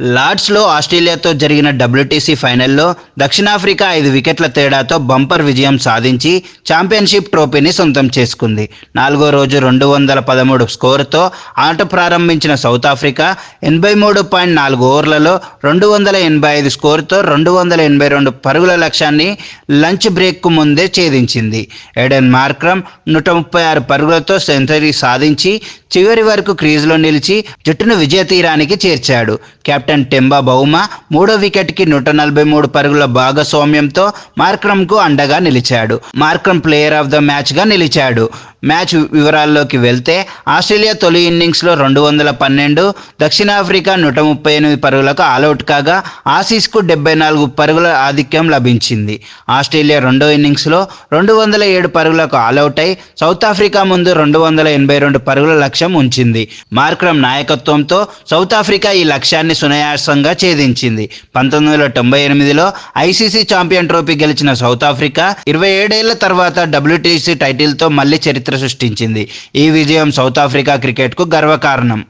లార్డ్స్లో ఆస్ట్రేలియాతో జరిగిన డబ్ల్యూటీసీ ఫైనల్లో దక్షిణాఫ్రికా ఐదు వికెట్ల తేడాతో బంపర్ విజయం సాధించి ఛాంపియన్షిప్ ట్రోఫీని సొంతం చేసుకుంది. నాలుగో రోజు రెండు వందల పదమూడు స్కోరుతో ఆట ప్రారంభించిన సౌత్ ఆఫ్రికా ఎనభై మూడు పాయింట్ నాలుగు ఓవర్లలో రెండు వందల ఎనభై ఐదు స్కోరుతో రెండు వందల ఎనభై రెండు పరుగుల లక్ష్యాన్ని లంచ్ బ్రేక్కు ముందే ఛేదించింది. ఎడెన్ మార్క్రమ్ నూట ముప్పై ఆరు పరుగులతో సెంచరీ సాధించి చివరి వరకు క్రీజ్లో నిలిచి జట్టును విజయ తీరానికి చేర్చాడు. కెప్టెన్ టెంబా బౌమా మూడో వికెట్కి నూట నలభై మూడు పరుగుల భాగస్వామ్యంతో మార్క్రమ్కు అండగా నిలిచాడు. మార్క్రమ్ ప్లేయర్ ఆఫ్ ద మ్యాచ్గా నిలిచాడు. మ్యాచ్ వివరాల్లోకి వెళ్తే ఆస్ట్రేలియా తొలి ఇన్నింగ్స్లో రెండు వందల పన్నెండు దక్షిణాఫ్రికా నూట ముప్పై ఎనిమిది పరుగులకు ఆలౌట్ కాగా ఆసీస్కు డెబ్బై నాలుగు పరుగుల ఆధిక్యం లభించింది. ఆస్ట్రేలియా రెండో ఇన్నింగ్స్లో రెండు వందల ఏడు పరుగులకు ఆలౌట్ అయి సౌత్ ఆఫ్రికా ముందు రెండు వందల ఎనభై రెండు పరుగుల లక్ష్యం ఉంచింది. మార్క్రమ్ నాయకత్వంతో సౌత్ ఆఫ్రికా ఈ లక్ష్యాన్ని సునాయాసంగా ఛేదించింది. పంతొమ్మిది వందల తొంభై ఎనిమిదిలో ఐసీసీ ఛాంపియన్ ట్రోఫీ గెలిచిన సౌత్ ఆఫ్రికా ఇరవై ఏడేళ్ళ తర్వాత డబ్ల్యూటీసీ టైటిల్తో మళ్ళీ చరిత్ర సృష్టించింది. ఈ విజయం సౌత్ ఆఫ్రికా క్రికెట్కు గర్వకారణం.